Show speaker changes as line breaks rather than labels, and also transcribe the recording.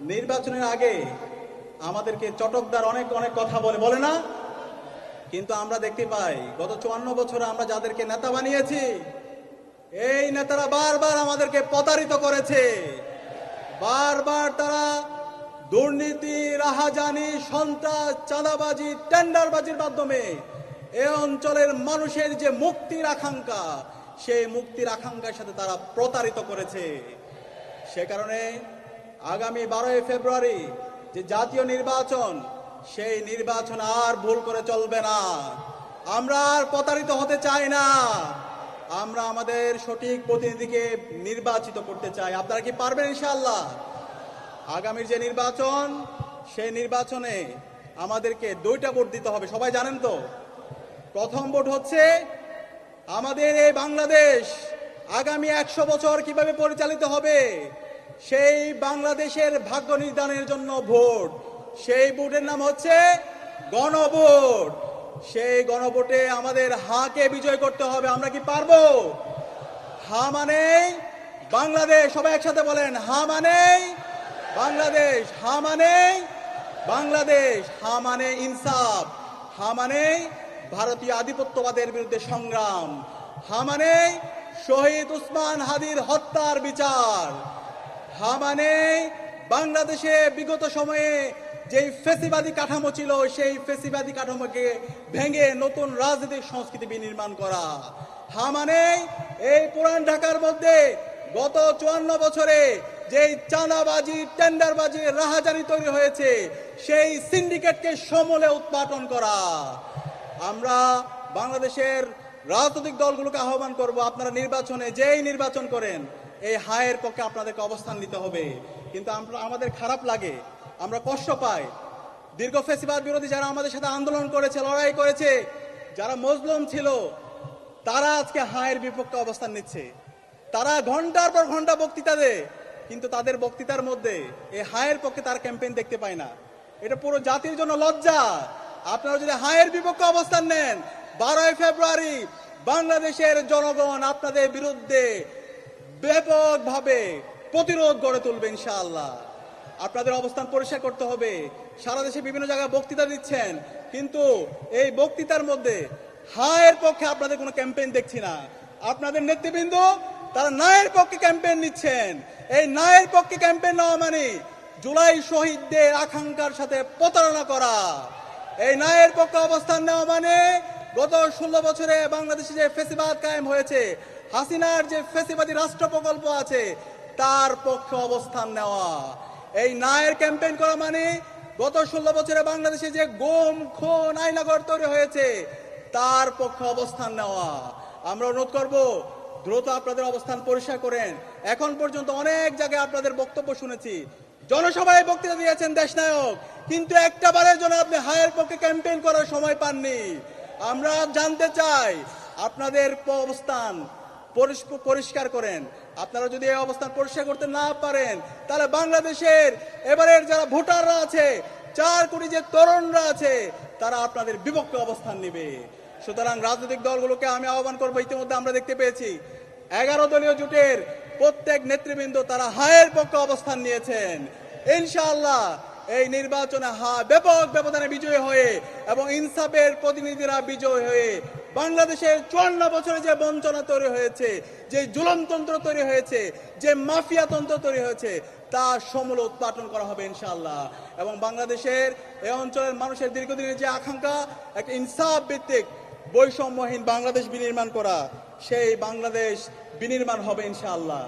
নির্বাচনের আগে আমাদেরকে চটকদার অনেক অনেক কথা বলে বলে না? কিন্তু আমরা দেখতে পাই, গত চুয়ান্ন বছরে আমরা যাদেরকে নেতা বানিয়েছি, এই নেতারা বারবার আমাদেরকে প্রতারিত করেছে। বারবার তারা দুর্নীতি, রাহাজানি, সন্ত্রাস, চাঁদাবাজি, টেন্ডারবাজির মাধ্যমে এ অঞ্চলের মানুষের যে মুক্তির আকাঙ্ক্ষা, সেই মুক্তির আকাঙ্ক্ষার সাথে তারা প্রতারিত করেছে। সে কারণে আগামী বারোই ফেব্রুয়ারি যে জাতীয় নির্বাচন, সেই নির্বাচন আর ভুল করে চলবে না। আমরা আর প্রতারিত হতে চাই না। আমরা আমাদের সঠিক প্রতিনিধিকে নির্বাচিত করতে চাই। আপনারা কি পারবেন ইনশাল্লাহ আগামীর যে নির্বাচন, সেই নির্বাচনে আমাদেরকে দুইটা ভোট দিতে হবে। সবাই জানেন তো? প্রথম ভোট হচ্ছে আমাদের এই বাংলাদেশ আগামী একশো বছর কীভাবে পরিচালিত হবে? সেই বাংলাদেশের ভাগ্য নির্ধারণের জন্য ভোট। সেই ভোটের নাম হচ্ছে গণভোট। সেই গণভোটে আমাদের হাকে বিজয় করতে হবে, আমরা কি পারব? হা মানে বাংলাদেশ। সবাই একসাথে বলেন, হা মানে বাংলাদেশ। হা মানে বাংলাদেশ। হা মানে ইনসাফ। হা মানে ভারতীয় আধিপত্যবাদের বিরুদ্ধে সংগ্রাম। হা মানে শহীদ উসমান হাদির হত্যার বিচার। হা মানে বাংলাদেশে বিগত সময়ে যেই ফেসিবাদী কাঠামো ছিল, সেই ফেসিবাদী কাঠামোকে ভেঙে নতুন রাজনৈতিক সংস্কৃতি বিনির্মাণ করা। হা মানে এই পুরান ঢাকার মধ্যে গত চুয়ান্ন বছরে যেই চাঁদাবাজি, টেন্ডারবাজি, রাহাজারি তৈরি হয়েছে, সেই সিন্ডিকেটকে সমূলে উৎপাদন করা। আমরা বাংলাদেশের রাজনৈতিক দলগুলোকে আহ্বান করব, আপনারা নির্বাচনে যেই নির্বাচন করেন এই হায়ের পক্ষে আপনাদেরকে অবস্থান নিতে হবে। কিন্তু আমরা, আমাদের খারাপ লাগে, আমরা কষ্ট পাই। দীর্ঘ ফেসিবাদ বিরোধী যারা আমাদের সাথে আন্দোলন করেছে, লড়াই করেছে, যারা মজলুম ছিল, তারা আজকে হায়ের বিপক্ষে অবস্থান নিচ্ছে। তারা ঘণ্টার পর ঘণ্টা বক্তৃতা দেয়, কিন্তু তাদের বক্তৃতার মধ্যে এই হায়ের পক্ষে তার ক্যাম্পেইন দেখতে পায় না। এটা পুরো জাতির জন্য লজ্জা। আপনারা যদি হায়ের বিপক্ষে অবস্থান নেন, বারোই ফেব্রুয়ারি বাংলাদেশের জনগণ আপনাদের বিরুদ্ধে ব্যাপকভাবে প্রতিরোধ গড়ে তুলবে ইনশাআল্লাহ। আপনাদের অবস্থান পরিষ্কার করতে হবে। সারা দেশে বিভিন্ন জায়গায় বক্তৃতা দিচ্ছেন, কিন্তু এই বক্তৃতার মধ্যে হায়ের পক্ষে আপনাদের কোনো ক্যাম্পেইন দেখছি না। আপনাদের নেতৃবৃন্দ, তারা নায়ের পক্ষে ক্যাম্পেইন নিচ্ছেন। এই নায়ের পক্ষে ক্যাম্পেইন নেওয়া মানে জুলাই শহীদদের আকাঙ্ক্ষার সাথে প্রতারণা করা। এই নায়ের পক্ষে অবস্থান নেওয়া মানে গত ষোলো বছরে বাংলাদেশে যে ফেসিবাদ কায়েম হয়েছে হাসিনার যে ফেসিবাদী রাষ্ট্র প্রকল্প আছে, তার পক্ষে অবস্থান নেওয়া। এই নায়ের ক্যাম্পেইন করা মানে গত ষোলো বছরে বাংলাদেশে যে গোম, খুন, আইনাগর তৈরি হয়েছে, তার পক্ষে অবস্থান নেওয়া। আমরা অনুরোধ করব, দ্রুত আপনাদের অবস্থান পরিষ্কার করেন। এখন পর্যন্ত অনেক জায়গায় আপনাদের বক্তব্য শুনেছি। জনসভায় বক্তৃতা দিয়েছেন দেশনায়ক কিন্তু একটা বারের জন্য আপনি হায়ের পক্ষে ক্যাম্পেইন করার সময় পাননি। আমরা জানতে চাই, আপনাদের অবস্থান পরিষ্কার করেন। আপনারা যদি এই অবস্থান পরিষ্কার করতে না পারেন, তাহলে বাংলাদেশের এবারের যারা ভোটাররা আছে, চার কোটি যে তরুণরা আছে, তারা আপনাদের বিপক্ষে অবস্থান নেবে। সুতরাং রাজনৈতিক দলগুলোকে আমি আহ্বান করব, ইতিমধ্যে আমরা দেখতে পেয়েছি, এগারো দলীয় জোটের প্রত্যেক নেতৃবৃন্দ তারা হায়ের পক্ষে অবস্থান নিয়েছেন। ইনশাআল্লাহ এই নির্বাচনে হা ব্যাপক ব্যবধানে বিজয়ী হয়ে এবং ইনসাফের প্রতিনিধিরা বিজয় হয়ে বাংলাদেশের চুয়ান্ন বছরে যে বঞ্চনা তৈরি হয়েছে, যে জুলমতন্ত্র তৈরি হয়েছে, যে মাফিয়া তন্ত্র তৈরি হয়েছে, তা সমূল উৎপাদন করা হবে ইনশাল্লাহ এবং বাংলাদেশের এই অঞ্চলের মানুষের দীর্ঘদিনের যে আকাঙ্ক্ষা একটা ইনসাফ ভিত্তিক বৈষম্যহীন বাংলাদেশ বিনির্মাণ করা, সেই বাংলাদেশ বিনির্মাণ হবে ইনশাআল্লাহ।